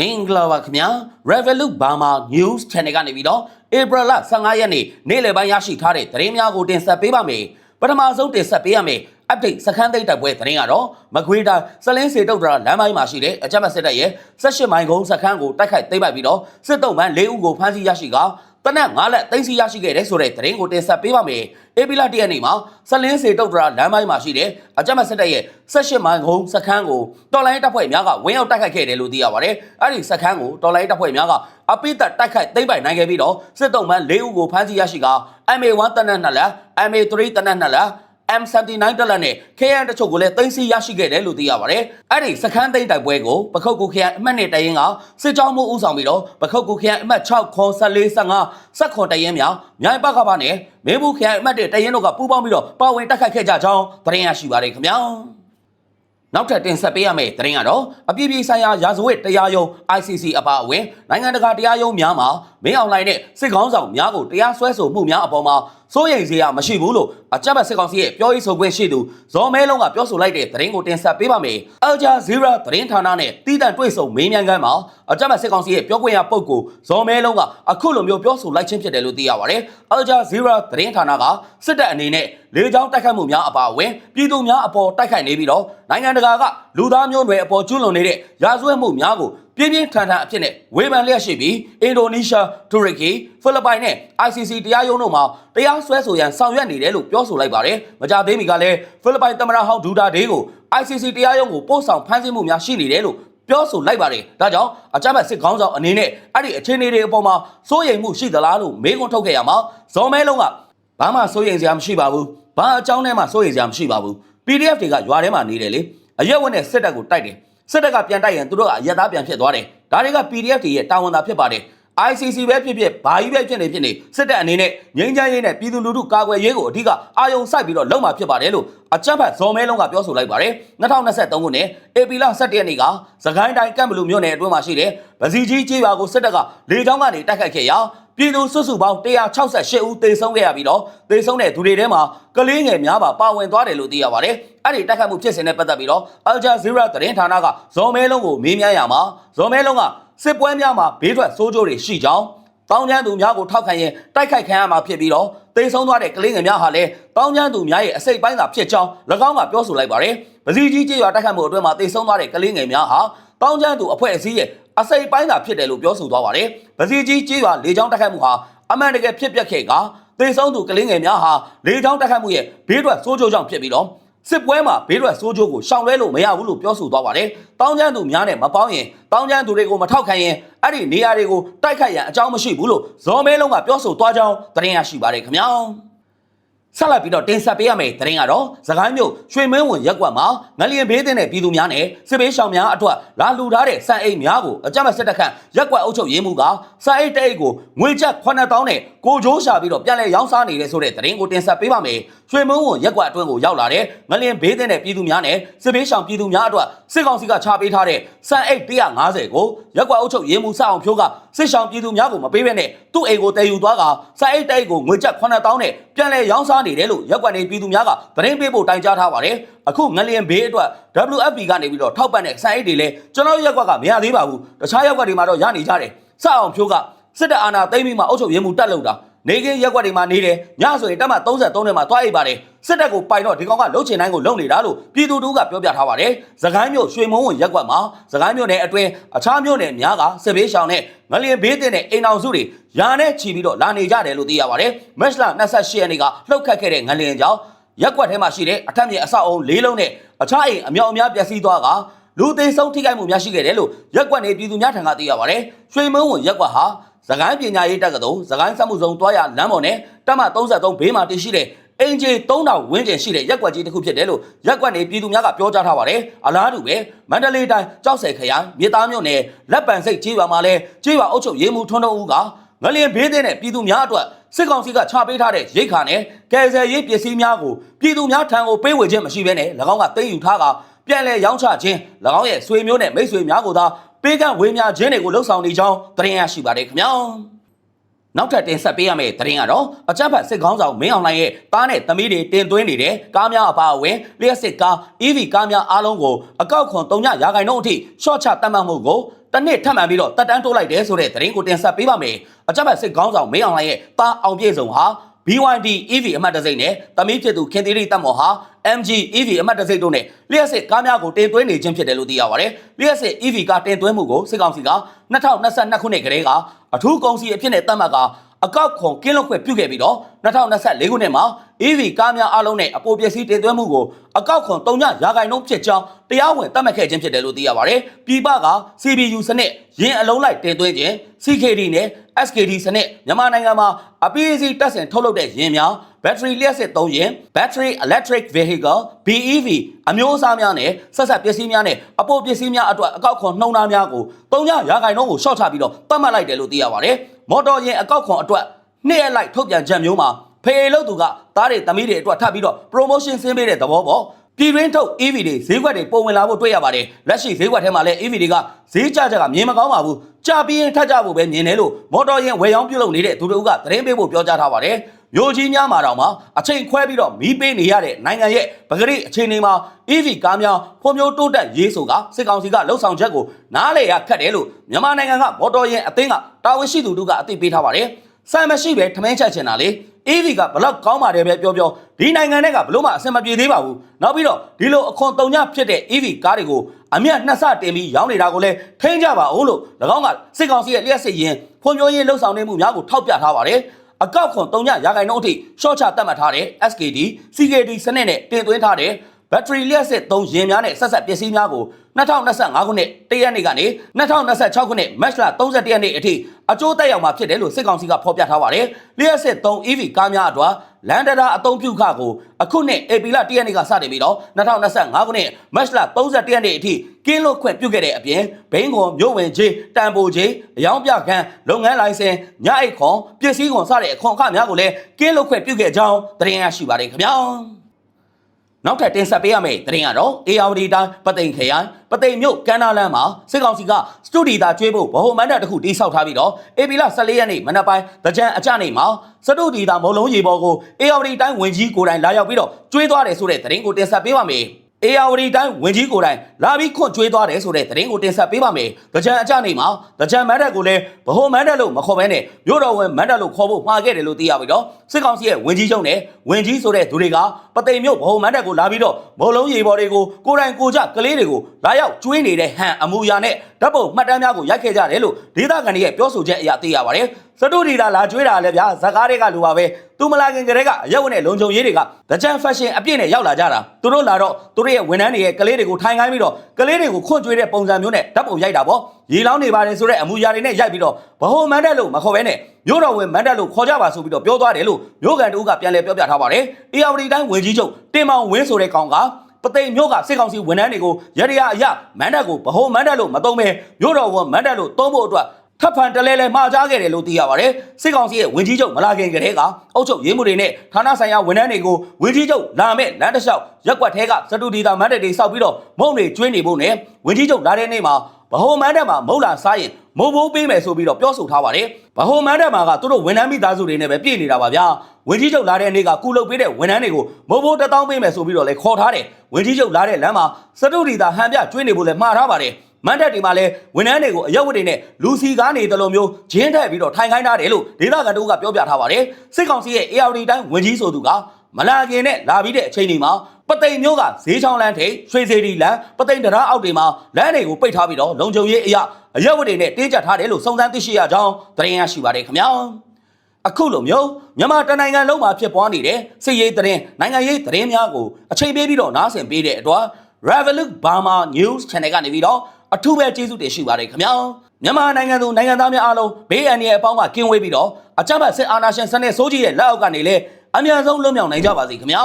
မင်္ဂလာပါခင်ဗျာ Revolut Burma News Channel ကနေပြီးတော့ April လ15ရက်နေ့နေ့လယ်ပိုင်းရရှိထားတဲ့သတင်းများကိုတင်ဆက်ပေးပါမယ်ပထမဆုံးတင်ဆက်ပေးရမယ် update စခန်းသိမ်းတိုက်ပွဲသတင်းကတော့မကွေးတိုင်းစလင်းစေတုတ်တရာလမ်းပိုင်းမှာရှိတဲ့အကြမ်းဖက်စစ်တပ်ရဲ့18မိုင်ကုန်းစခန်းကိုတိုက်ခိုက်သိမ်းပိုက်ပြီးတော့စစ်တုံးမှန်၄ဦးကိုဖမ်းဆီးရရှိက တနက်9လက်သိမ်းဆီးရရှိခဲ့တဲ့ဆိုတဲ့သတင်းကိုတင်ဆက်ပေးပါမယ်။ AP လတရက်နေ့မှာစလင်းစေတုတ်တရာလမ်းပိုင်းမှာရှိတဲ့အကြမ်းဖက်စစ်တပ်ရဲ့18မိုင်ကုန်းစခန်းကိုတော်လိုင်းတပ်ဖွဲ့များကဝင်းရောက်တိုက်ခိုက်ခဲ့တယ်လို့သိရပါတယ်။အဲ့ဒီစခန်းကိုတော်လိုင်းတပ်ဖွဲ့များကအပိသက်တိုက်ခိုက်သိမ်းပိုက်နိုင်ခဲ့ပြီးတော့စစ်တုံးမှန်၄ဦးကိုဖမ်းဆီးရရှိက MA1 တနက်2လက် MA3 တနက်2လက် M79 တက်လက်နဲ့ KN တချို့ကိုလည်းတင်စီရရှိခဲ့တယ်လို့သိရပါတယ်။အဲ့ဒီစခန်းသိမ်းတိုက်ပွဲကိုပခုတ်ကူ KN အမှတ်နဲ့တရင်ကစစ်ကြောင်းမှုဦးဆောင်ပြီးတော့ပခုတ်ကူ KN အမှတ်6ခွန်14 15စက်ခွန်တရင်များမြိုင်ပကပနဲ့မင်းဘူး KN အမှတ်1တရင်တို့ကပူးပေါင်းပြီးတော့ပါဝင်တိုက်ခိုက်ခဲ့ကြကြောင်းသတင်းရရှိပါတယ်ခင်ဗျာ။နောက်ထပ်တင်ဆက်ပေးရမယ့်သတင်းကတော့အပြည်ပြည်ဆိုင်ရာရာဇဝတ်တရားရုံး ICC အပါအဝင်နိုင်ငံတကာတရားရုံးများမှာ မင်းအောင်လှိုင်နဲ့စစ်ကောင်းဆောင်များကိုတရားစွဲဆိုမှုများအပေါ်မှာစိုးရိမ်စရာမရှိဘူးလို့အကြမ်းဖက်စစ်ကောင်စီရဲ့ပြောရေးဆိုခွင့်ရှိသူဇော်မဲလုံးကပြောဆိုလိုက်တဲ့သတင်းကိုတင်ဆက်ပေးပါမယ်။ Al Jazeera သတင်းဌာနနဲ့တည်တံ့တွေ့ဆုံမေးမြန်းခန်းမှာအကြမ်းဖက်စစ်ကောင်စီရဲ့ပြောခွင့်ရပုဂ္ဂိုလ်ဇော်မဲလုံးကအခုလိုမျိုးပြောဆိုလိုက်ခြင်းဖြစ်တယ်လို့သိရပါတယ်။ Al Jazeera သတင်းဌာနကစစ်တပ်အနေနဲ့လေကြောင်းတိုက်ခိုက်မှုများအပါအဝင်ပြည်သူများအပေါ်တိုက်ခိုက်နေပြီးတော့နိုင်ငံတကာကလူသားမျိုးနွယ်အပေါ်ကျူးလွန်နေတဲ့ရာဇဝတ်မှုများကို ပြင်းပြင်းထန်ထန်အဖြစ်နဲ့ဝေဖန်လျက်ရှိပြီးအင်ဒိုနီးရှားတူရကီဖိလစ်ပိုင်နဲ့ ICC တရားရုံးတို့မှာတရားစွဲဆိုရန်ဆောင်ရွက်နေတယ်လို့ပြောဆိုလိုက်ပါတယ်။မကြသေးမီကလည်းဖိလစ်ပိုင်သမ္မတဟောင်းဒူတာဒေးကို ICC တရားရုံးကိုပို့ဆောင်ဖမ်းဆီးမှုများရှိနေတယ်လို့ပြောဆိုလိုက်ပါတယ်။ဒါကြောင့်အကြမ်းဖက်စစ်ခေါင်းဆောင်အနေနဲ့အဲ့ဒီအခြေအနေတွေအပေါ်မှာစိုးရိမ်မှုရှိသလားလို့မေးခွန်းထုတ်ခဲ့ရမှာဇော်မဲလုံးကဘာမှစိုးရိမ်စရာမရှိပါဘူး။ဘာအကြောင်းနဲ့မှစိုးရိမ်စရာမရှိပါဘူး။ PDF တွေကရွာထဲမှာနေတယ်လေ။အရက်ဝက်နဲ့စစ်တပ်ကိုတိုက်တယ်။ စစ်တပ်ကပြန်တိုက်ရင်သူတို့ကအရက်သားပြန်ဖြစ်သွားတယ်။ဒါတွေက PDF တွေရဲ့တာဝန်သာဖြစ်ပါတယ်။ ICC ပဲဖြစ်ဖြစ်ဘာကြီးပဲဖြစ်နေဖြစ်နေစစ်တပ်အနေနဲ့ငြိမ်းချမ်းရေးနဲ့ပြည်သူလူထုကာကွယ်ရေးကိုအဓိကအာရုံစိုက်ပြီးတော့လုပ်မှာဖြစ်ပါတယ်လို့အကြမ်းဖက်ဇော်မဲလုံးကပြောဆိုလိုက်ပါတယ်2023ခုနှစ်ဧပြီလ17ရက်နေ့ကသခိုင်းတိုင်းကမ်ဘလူမြို့နယ်အတွင်းမှာရှိတဲ့ဗစီကြီးကျေးရွာကိုစစ်တပ်ကလေကြောင်းကနေတိုက်ခိုက်ခဲ့ရာပြည်သူစုစုပေါင်း168ဦးသေဆုံးခဲ့ရပြီးတော့သေဆုံးတဲ့သူတွေထဲမှာကလေးငယ်များပါပါဝင်သွားတယ်လို့သိရပါတယ်အဲ့ဒီတိုက်ခိုက်မှုဖြစ်စဉ်နဲ့ပတ်သက်ပြီးတော့ Al Jazeera သတင်းဌာနကဇော်မဲလုံးကိုမေးမြန်းရမှာဇော်မဲလုံးက စစ်ပွဲများမှာဘေးထွက်စိုးကြိုးတွေရှိကြောင်းတောင်းကျမ်းသူများကိုထောက်ခံရင်တိုက်ခိုက်ခံရမှာဖြစ်ပြီးတော့တိမ်ဆုံးသွားတဲ့ကလေးငယ်များဟာလည်းတောင်းကျမ်းသူများရဲ့အစိတ်ပိုင်းသာဖြစ်ကြောင်း၎င်းကပြောဆိုလိုက်ပါတယ်။ပစီကြီးကျေးရွာတိုက်ခိုက်မှုအတွင်းမှာတိမ်ဆုံးသွားတဲ့ကလေးငယ်များဟာတောင်းကျမ်းသူအဖွဲ့အစည်းရဲ့အစိတ်ပိုင်းသာဖြစ်တယ်လို့ပြောဆိုသွားပါတယ်။ပစီကြီးကျေးရွာလေကြောင်းတိုက်ခိုက်မှုဟာအမှန်တကယ်ဖြစ်ပျက်ခဲ့ကသေဆုံးသူကလေးငယ်များဟာလေကြောင်းတိုက်ခိုက်မှုရဲ့ဘေးထွက်ဆိုးကျိုးကြောင့်ဖြစ်ပြီးတော့ စစ်ပွဲမှာဘေးထွက်ဆိုးကျိုးကိုရှောင်လွဲလို့မရဘူးလို့ပြောဆိုသွားပါတယ်။တောင်းကျမ်းသူများနဲ့မပေါင်းရင်တောင်းကျမ်းသူတွေကိုမထောက်ခံရင်အဲ့ဒီနေရာတွေကိုတိုက်ခိုက်ရန်အကြောင်းမရှိဘူးလို့ဇော်မဲလုံးကပြောဆိုသွားကြောင်းသတင်းရရှိပါတယ်ခင်ဗျာ။ဆက်လက်ပြီးတော့တင်ဆက်ပေးရမယ့်သတင်းကတော့သခိုင်းမြို့ရွှေမင်းဝင်ရက်ကွက်မှာငလျင်ဘေးတင်တဲ့ပြည်သူများနဲ့စစ်ဘေးရှောင်များအတွက်လာလူထားတဲ့စံအိမ်များကိုအကြမ်းဖက်စစ်တပ်ခန့်ရက်ကွက်အုပ်ချုပ်ရေးမှူးကစံအိမ်တအိတ်ကိုငွေကျပ်9000နဲ့ ကိုကြိုးရှာပြီးတော့ပြန်လဲရောင်းစားနေတယ်ဆိုတဲ့သတင်းကိုတင်ဆက်ပေးပါမယ်။ရွှေမင်းဝင်ရက်ကွက်အတွင်းကိုရောက်လာတဲ့ငလျင်ဘေးတင်တဲ့ပြည်သူများနဲ့စစ်ဘေးရှောင်ပြည်သူများအတွက်စစ်ကောင်စီကချပေးထားတဲ့စံအိတ်150ကိုရက်ကွက်အုပ်ချုပ်ရေးမှူးစအောင်ဖြိုးကစစ်ရှောင်ပြည်သူများကိုမပေးဘဲနဲ့သူ့အိမ်ကိုတည်ယူသွားကစံအိတ်တအိတ်ကိုငွေကျပ်9000နဲ့ပြန်လဲရောင်းစားနေတယ်လို့ရက်ကွက်နေပြည်သူများကသတင်းပေးဖို့တိုင်ကြားထားပါတယ်အခုငလျင်ဘေးအတွက် WFP ကနေပြီးတော့ထောက်ပံ့တဲ့စံအိတ်တွေလည်းကျွန်တော်ရက်ကွက်ကမရသေးပါဘူးတခြားရက်ကွက်တွေမှာတော့ရနေကြတယ်စအောင်ဖြိုးက စစ်တပ်အာဏာသိမ်းပြီးမှအုပ်ချုပ်ရေးမှူးတက်လုံတာနေကင်းရက်ကွက်တွေမှာနေတယ်ညဆိုရင်တက်မှ33နဲ့မှာတွားအိပ်ပါတယ်စစ်တပ်ကိုပိုင်တော့ဒီကောင်ကလှုပ်ချင်တိုင်းကိုလှုပ်နေတာလို့ပြည်သူတို့ကပြောပြထားပါတယ်သခိုင်းမြို့ရွှေမုံဝင်ရက်ကွက်မှာသခိုင်းမြို့နယ်အတွင်းအခြားမြို့နယ်များကစစ်ဘေးရှောင်နဲ့ငလျင်ဘေးတင်တဲ့အိမ်အောင်စုတွေယာနဲ့ချီပြီးတော့လာနေကြတယ်လို့သိရပါတယ်မက်လ28ရက်နေ့ကလှုပ်ခတ်ခဲ့တဲ့ငလျင်ကြောင့်ရက်ကွက်ထဲမှာရှိတဲ့အထက်မြေအဆောက်အုံ၄လုံးနဲ့အခြားအိမ်အမြောက်အများပျက်စီးသွားက လူသေးဆုံးထိခိုက်မှုများရှိခဲ့တယ်လို့ရက်ကွက်နေပြည်သူများထံကသိရပါတယ်ရွှေမုံဝင်ရက်ကွက်ဟာသခိုင်းပညာရေးတက္ကသိုလ်သခိုင်းစက်မှုဆောင်တွားရလမ်းပေါ်နဲ့တက်မ33ဘေးမှာတည်ရှိတဲ့အင်ဂျီ3000ဝန်းကျင်ရှိတဲ့ရက်ကွက်ကြီးတစ်ခုဖြစ်တယ်လို့ရက်ကွက်နေပြည်သူများကပြောကြားထားပါတယ်အလားတူပဲမန္တလေးတိုင်းကြောက်ဆယ်ခရိုင်မြေသားမြို့နယ်လက်ပံစိတ်ကြီးရွာမှာလဲကြီးရွာအုပ်ချုပ်ရေးမှူးထွန်းတော်ဦးကငလျင်ဘေးတဲ့နဲ့ပြည်သူများအတွက်စစ်ကောင်စီကချပေးထားတဲ့ရိတ်ခါနဲ့ကယ်ဆယ်ရေးပစ္စည်းများကိုပြည်သူများထံကိုပေးဝေခြင်းမရှိဘဲနဲ့၎င်းကသိမ်းယူထားက ပြန်လည်ရောင်းချခြင်း၎င်းရဲ့ဆွေမျိုးနဲ့မိတ်ဆွေများကိုသာပေးကန့်ဝေများခြင်းတွေကိုလှုပ်ဆောင်နေကြောင်းသတင်းရရှိပါတယ်ခင်ဗျာနောက်ထပ်တင်ဆက်ပေးရမယ့်သတင်းကတော့အကြမ်းဖက်စစ်ကောင်းဆောင်မင်းအောင်လှိုင်ရဲ့တားနဲ့သမီးတွေတင်သွင်းနေတဲ့ကားများအပါအဝင်လျှက်စစ်ကား EV ကားများအားလုံးကိုအကောက်ခွန်3ညရာခိုင်နှုန်းအထိရှော့ချတတ်မှတ်မှုကိုတတစ်နှစ်ထပ်မံပြီးတော့တက်တန်းတိုးလိုက်တယ်ဆိုတဲ့သတင်းကိုတင်ဆက်ပေးပါမယ်အကြမ်းဖက်စစ်ကောင်းဆောင်မင်းအောင်လှိုင်ရဲ့တာအောင်ပြည့်စုံဟာ BYD EV အမှတ်တံဆိပ်နဲ့တမီးဖြစ်သူခင်သီရိတတ်မော်ဟာ MG EV အမှတ်တံဆိပ်တို့နဲ့လျှက်စစ်ကားများကိုတင်သွင်းနေခြင်းဖြစ်တယ်လို့သိရပါတယ်။လျှက်စစ် EV ကားတင်သွင်းမှုကိုစစ်ကောင်စီက2022ခုနှစ်ကတည်းကအထူးကုန်စည်အဖြစ်နဲ့သတ်မှတ်ကအကောက်ခွန်ကင်းလွတ်ခွင့်ပြုခဲ့ပြီးတော့2024ခုနှစ်မှာ EV ကားများအလုံးနဲ့အပေါ်ပစ္စည်းတင်သွင်းမှုကိုအကောက်ခွန်3ညရာခိုင်နှုန်းဖြစ်ကြောင်းတရားဝင်သတ်မှတ်ခဲ့ခြင်းဖြစ်တယ်လို့သိရပါတယ်။ပြည်ပက CBU စနစ်ရင်းအလုံးလိုက်တင်သွင်းခြင်း CKD နဲ့ SKD စနစ်မြန်မာနိုင်ငံမှာအပီးအစီတက်ဆင်ထုတ်လုပ်တဲ့ယာဉ်များ battery လျှက်စစ်သုံးယာဉ် battery electric vehicle BEV အမျိုးအစားများနဲ့ဆက်ဆက်ပစ္စည်းများနဲ့အပိုပစ္စည်းများအတွက်အကောက်ခွန်နှုံသားများကို၃ညရာခိုင်နှုန်းကိုရှော့ချပြီးတော့သတ်မှတ်လိုက်တယ်လို့သိရပါတယ်။မော်တော်ယာဉ်အကောက်ခွန်အတွက်နှစ်ရက်လိုက်ထုတ်ပြန်ချက်မျိုးမှာဖေးလို့သူကသားတွေသမီးတွေအတွက်ထပ်ပြီးတော့ promotion ဆင်းပေးတဲ့သဘောပေါ့ ပြည်တွင်းထုတ် EV တွေဈေးကွက်တွေပုံဝင်လာဖို့တွေ့ရပါတယ်လက်ရှိဈေးကွက်ထဲမှာလည်း EV တွေကဈေးကျကြကမြင်မကောင်းပါဘူးကြာပြီးရင်ထပ်ကြဖို့ပဲမြင်တယ်လို့မော်တော်ယာဉ်ဝယ်ရောင်းပြုလုပ်နေတဲ့သူတို့ကသတင်းပေးဖို့ပြောကြားထားပါတယ်မျိုးကြီးများမှာတော့မှအချိန်ခွဲပြီးတော့မီးပေးနေရတဲ့နိုင်ငံရဲ့ပဂရိအခြေအနေမှာ EV ကားများဖွံ့ဖြိုးတိုးတက်ရေးဆိုကစစ်ကောင်စီကလှုပ်ဆောင်ချက်ကိုနားလေရခတ်တယ်လို့မြန်မာနိုင်ငံကမော်တော်ယာဉ်အသင်းကတာဝန်ရှိသူတို့ကအသိပေးထားပါတယ် ဆိုင်မရှိပဲထမင်းချက်ချင်တာလေ EV ကဘလောက်ကောင်းပါတယ်ပဲပြောပြောဒီနိုင်ငံတွေကဘလို့မှအဆင်မပြေသေးပါဘူးနောက်ပြီးတော့ဒီလိုအခွန်တုံညဖြစ်တဲ့ EV ကားတွေကိုအမျက်နှစ်ဆတင်ပြီးရောင်းနေတာကိုလည်းထိန်းကြပါဦးလို့၎င်းကစစ်ကောင်စီရဲ့လျှက်စစ်ရင်ဖွံ့ဖြိုးရေးလှုပ်ဆောင်နေမှုများကိုထောက်ပြထားပါတယ်အကောက်ခွန်တုံညရာခိုင်နှုန်းအထိရှော့ချတတ်မှတ်ထားတဲ့ SKD CKD စနစ်နဲ့တင်သွင်းထားတဲ့ဘက်ထရီလျှက်စစ်သုံးယာဉ်များနဲ့ဆက်ဆက်ပစ္စည်းများကို 2025ခုနှစ်တရက်နေ့ကနေ2026ခုနှစ်မတ်လ31ရက်နေ့အထိအကျိုးသက်ရောက်မှာဖြစ်တယ်လို့စစ်ကောင်စီကဖော်ပြထားပါတယ်။လျှက်စစ်သုံး EV ကားများအတွက်လန်ဒရာအသုံးပြုခကိုအခုနှစ်ဧပြီလ1ရက်နေ့ကစတင်ပြီးတော့2025ခုနှစ်မတ်လ31ရက်နေ့အထိကင်းလွတ်ခွင့်ပြုခဲ့တဲ့အပြင်ဘိန်းခွန်မြို့ဝင်ကြီးတန်ပိုကြီးအယောင်ပြခန်းလုပ်ငန်းလိုင်စင်ညအိတ်ခွန်ပစ္စည်းခွန်စတဲ့အခွန်အခများကိုလည်းကင်းလွတ်ခွင့်ပြုခဲ့ကြောင်းသတင်းရရှိပါတယ်ခင်ဗျာ။ နောက်ထပ်တင်ဆက်ပေးရမယ့်သတင်းကတော့ ARD တိုင်းပသိမ်ခရိုင်ပသိမ်မြို့ကမ်းနားလမ်းမှာစစ်ကောင်စီကစတူဒီတာကျွေးဖို့ဗဟိုမန္တတစ်ခုတိစောက်ထားပြီးတော့အေပီလာ14ရက်နေ့မနက်ပိုင်းတကြံအကြနေမှာစတူဒီတာမုံလုံးရေပေါ်ကို ARD တိုင်းဝင်ကြီးကိုယ်တိုင်လာရောက်ပြီးတော့ကျွေးသွားတယ်ဆိုတဲ့သတင်းကိုတင်ဆက်ပေးပါမယ်။ ARD တိုင်းဝင်ကြီးကိုယ်တိုင်လာပြီးခွန့်ကျွေးသွားတယ်ဆိုတဲ့သတင်းကိုတင်ဆက်ပေးပါမယ်။တကြံအကြနေမှာတကြံမန္တက်ကိုလည်းဗဟိုမန္တက်လို့မခေါ်ဘဲနဲ့မြို့တော်ဝင်မန္တက်လို့ခေါ်ဖို့မှာခဲ့တယ်လို့သိရပြီးတော့စစ်ကောင်စီရဲ့ဝင်ကြီးချုပ်နဲ့ဝင်ကြီးဆိုတဲ့သူတွေကပသိမ်မြို့ဗဟိုမန္တက်ကိုလာပြီးတော့မော်လုံးရေပေါ်တွေကိုကိုယ်တိုင်ကိုကြကလေးတွေကိုလာရောက်ကျွေးနေတဲ့ဟန်အမူအရာနဲ့ဓာတ်ပုံမှတ်တမ်းများကိုရိုက်ခဲ့ကြတယ်လို့ဒေသခံတွေရဲ့ပြောဆိုချက်အရသိရပါတယ်။စတူဒီတာလာကျွေးတာလည်းဗျာဇကားတွေကလူပါပဲသူမလာခင်ကတည်းကအရက်ဝင်တဲ့လုံခြုံရေးတွေကတကြံဖက်ရှင်အပြည့်နဲ့ရောက်လာကြတာသူတို့လာတော့သူတို့ရဲ့ဝန်ထမ်းတွေရဲ့ကလေးတွေကိုထိုင်ခိုင်းပြီးတော့ကလေးတွေကိုခွန့်ကျွေးတဲ့ပုံစံမျိုးနဲ့ဓာတ်ပုံရိုက်တာပေါ့ရေလောင်းနေပါတယ်ဆိုတဲ့အမူအရာတွေနဲ့ရိုက်ပြီးတော့ဘဟုံမန်းတက်လို့မခေါ်ဘဲနဲ့မြို့တော်ဝင်မန်းတက်လို့ခေါ်ကြပါဆိုပြီးတော့ပြောသွားတယ်လို့မြို့ကန်တူကပြန်လည်ပြောပြထားပါတယ်အေယာဝတီတိုင်းဝင်ကြီးချုပ်တင်မောင်ဝင်းဆိုတဲ့ကောင်ကပသိမ်မြို့ကစစ်ကောင်စီဝန်ထမ်းတွေကိုရရအရမန်းတက်ကိုဗဟုံမန်းတက်လို့မသုံးပဲမြို့တော်ဝင်မန်းတက်လို့သုံးဖို့အတွက် ထပ်ဖန်တလဲလဲမှာကြားခဲ့တယ်လို့သိရပါတယ်စစ်ကောင်စီရဲ့ဝင်ကြီးချုပ်မလာခင်ကတည်းကအုပ်ချုပ်ရေးမှုတွေနဲ့ဌာနဆိုင်ရာဝန်ထမ်းတွေကိုဝင်ကြီးချုပ်လာမဲ့လမ်းတစ်လျှောက်ရက်ကွက်ထဲကစတူဒီတာမန်တက်တွေစောက်ပြီးတော့မုံတွေကျွင်းနေဖို့နဲ့ဝင်ကြီးချုပ်လာတဲ့နေ့မှာဗဟိုမန်တက်မှာမုံလာစားရင်မုံဘိုးပေးမယ်ဆိုပြီးတော့ပြောဆိုထားပါတယ်ဗဟိုမန်တက်မှာကသူတို့ဝန်ထမ်းမိသားစုတွေနဲ့ပဲပြည့်နေတာပါဗျာဝင်ကြီးချုပ်လာတဲ့နေ့ကကုလုပ်ပေးတဲ့ဝန်ထမ်းတွေကိုမုံဘိုးတစ်တောင်းပေးမယ်ဆိုပြီးတော့လဲခေါ်ထားတယ်ဝင်ကြီးချုပ်လာတဲ့လမ်းမှာစတူဒီတာဟန်ပြကျွင်းနေဖို့လဲမှားထားပါတယ် မန်တက်တွေမှာလည်းဝန်ထမ်းတွေကိုအရက်ဝတ်တွေနဲ့လူစီကားနေတယ်လို့မျိုးဂျင်းထည့်ပြီးတော့ထိုင်ခိုင်းထားတယ်လို့ဒေသခံတို့ကပြောပြထားပါတယ်စစ်ကောင်စီရဲ့ ARD တိုင်းဝင်ကြီးဆိုသူကမလာခင်နဲ့လာပြီးတဲ့အချိန်ဒီမှာပသိမ်မျိုးကဈေးချောင်းလန်းထိပ်ရွှေစေတီလန်းပသိမ်တရားအောက်တွေမှာလမ်းတွေကိုပိတ်ထားပြီးတော့လုံခြုံရေးအရာအရက်ဝတ်တွေနဲ့တင်းကျပ်ထားတယ်လို့စုံစမ်းသိရှိရကြောင်းသတင်းရရှိပါတယ်ခင်ဗျာအခုလိုမျိုးမြန်မာတနိုင်ငံလုံးမှာဖြစ်ပွားနေတဲ့စစ်ရေးသတင်းနိုင်ငံရေးသတင်းများကိုအချိန်ပေးပြီးတော့နားဆင်ပေးတဲ့အတွက် Revolut Burma News Channel ကနေပြီးတော့ အထူးပဲကျေးဇူးတင်ရှိပါတယ်ခင်ဗျာမြန်မာနိုင်ငံသူနိုင်ငံသားများအားလုံးဘေးအန္တရာယ်အပေါင်းကကင်းဝေးပြီးတော့အကြမ်းဖက်စစ်အာဏာရှင်စနစ်ဆိုးကြီးရဲ့လက်အောက်ကနေလည်းအများဆုံးလွတ်မြောက်နိုင်ကြပါစေခင်ဗျာ